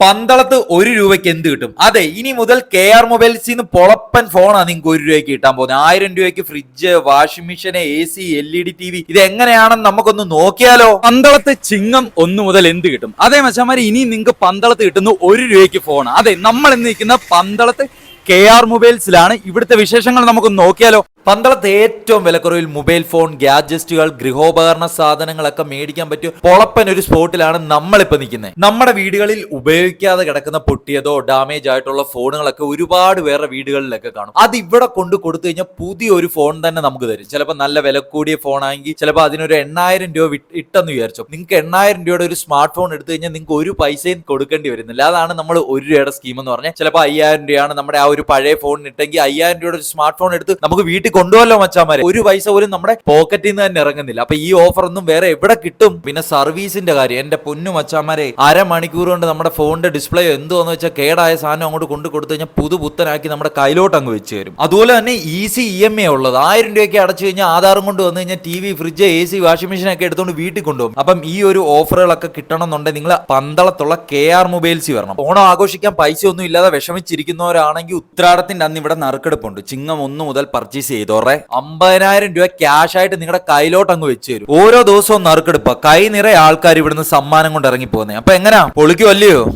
പന്തളത്ത് ഒരു രൂപയ്ക്ക് എന്ത് കിട്ടും? അതെ ഇനി മുതൽ കെ ആർ മൊബൈൽസിൽ നിന്ന് പൊളപ്പൻ ഫോണാണ് നിങ്ങൾക്ക് ഒരു രൂപയ്ക്ക് കിട്ടാൻ പോകുന്നത് ആയിരം രൂപയ്ക്ക് fridge washing machine A C L E D T V ഇത് എങ്ങനെയാണെന്ന് നമുക്കൊന്ന് നോക്കിയാലോ? പന്തളത്ത് ചിങ്ങം ഒന്ന് മുതൽ എന്ത് കിട്ടും? അതേ മച്ചാമാരി ഇനി നിങ്ങൾക്ക് പന്തളത്ത് കിട്ടുന്ന ഒരു രൂപയ്ക്ക് ഫോൺ അതെ നമ്മൾ ഇന്ന് നിൽക്കുന്ന പന്തളത്ത് കെ ആർ മൊബൈൽസിലാണ്. ഇവിടുത്തെ വിശേഷങ്ങൾ നമുക്ക് നോക്കിയാലോ. പന്തളത്ത് ഏറ്റവും വിലക്കുറവിൽ മൊബൈൽ ഫോൺ ഗാഡ്ജറ്റുകൾ ഗൃഹോപകരണ സാധനങ്ങളൊക്കെ മേടിക്കാൻ പറ്റിയ പൊളപ്പൻ ഒരു സ്പോട്ടിലാണ് നമ്മളിപ്പോ നിൽക്കുന്നത്. നമ്മുടെ വീടുകളിൽ ഉപയോഗിക്കാതെ കിടക്കുന്ന പൊട്ടിയതോ ഡാമേജ് ആയിട്ടുള്ള ഫോണുകളൊക്കെ ഒരുപാട് വേറെ വീടുകളിലൊക്കെ കാണും. അത് ഇവിടെ കൊണ്ട് കൊടുത്തു കഴിഞ്ഞാൽ പുതിയൊരു ഫോൺ തന്നെ നമുക്ക് തരും. ചിലപ്പോൾ നല്ല വില കൂടിയ ഫോൺ ആണെങ്കിൽ ചിലപ്പോൾ അതിനൊരു എണ്ണായിരം രൂപ ഇട്ടെന്ന് വിചാരിച്ചു. നിങ്ങൾക്ക് എണ്ണായിരം രൂപയുടെ ഒരു സ്മാർട്ട് ഫോൺ എടുത്തു കഴിഞ്ഞാൽ നിങ്ങൾക്ക് ഒരു പൈസയും കൊടുക്കേണ്ടി വരുന്നില്ല. അതാണ് നമ്മൾ ഒരു രൂപയുടെ സ്കീം എന്ന് പറഞ്ഞാൽ. ചിലപ്പോൾ അയ്യായിരം രൂപയാണ് നമ്മുടെ ആ ഒരു പഴയ ഫോൺ ഇട്ടെങ്കിൽ അയ്യായിരം രൂപയുടെ ഒരു സ്മാർട്ട് ഫോൺ എടുത്ത് നമുക്ക് വീട്ടിൽ കൊണ്ടുപോകല്ലോ മച്ചാമാരെ. ഒരു പൈസ പോലും നമ്മുടെ പോക്കറ്റിൽ നിന്ന് തന്നെ ഇറങ്ങുന്നില്ല. അപ്പൊ ഈ ഓഫർ ഒന്നും വേറെ എവിടെ കിട്ടും? പിന്നെ സർവീസിന്റെ കാര്യം. എന്റെ പൊന്നു മച്ചാമാരെ അരമണിക്കൂർ കൊണ്ട് നമ്മുടെ ഫോണിന്റെ ഡിസ്പ്ലേ എന്തോന്ന് വെച്ചാൽ കേടായ സാധനം അങ്ങോട്ട് കൊണ്ടു കൊടുത്തു കഴിഞ്ഞാൽ പുതു പുത്തനാക്കി നമ്മുടെ കയ്യിലോട്ട് അങ്ങ് വെച്ച് തരും. അതുപോലെ തന്നെ ഈസി ഇ എം എ ഉള്ളത്. ആയിരം രൂപയ്ക്ക് അടച്ചു കഴിഞ്ഞാൽ ആധാറും കൊണ്ട് വന്നു കഴിഞ്ഞാൽ T V fridge A C washing machine ഒക്കെ എടുത്തുകൊണ്ട് വീട്ടിൽ കൊണ്ടുപോകും. അപ്പം ഈ ഒരു ഓഫറുകളൊക്കെ കിട്ടണമെന്നുണ്ടെങ്കിൽ നിങ്ങൾ പന്തളത്തുള്ള കെ ആർ മൊബൈൽസ് വരണം. ഓണം ആഘോഷിക്കാൻ പൈസ ഒന്നും ഇല്ലാതെ വിഷമിച്ചിരിക്കുന്നവരാണെങ്കിൽ ഉത്രാടത്തിന്റെ അന്ന് ഇവിടെ നറുക്കെടുപ്പുണ്ട്. ചിങ്ങം ഒന്ന് മുതൽ പർച്ചേസ് ചെയ്തോറെ. അമ്പതിനായിരം രൂപ ക്യാഷ് ആയിട്ട് നിങ്ങളുടെ കയ്യിലോട്ട് അങ്ങ് വെച്ച് തരും. ഓരോ ദിവസവും നറുക്കെടുപ്പ. കൈ നിറയെ ആൾക്കാർ ഇവിടുന്ന് സമ്മാനം കൊണ്ട് ഇറങ്ങി പോകുന്നത് അപ്പൊ എങ്ങനെയാ പൊളിക്കുമല്ലയോ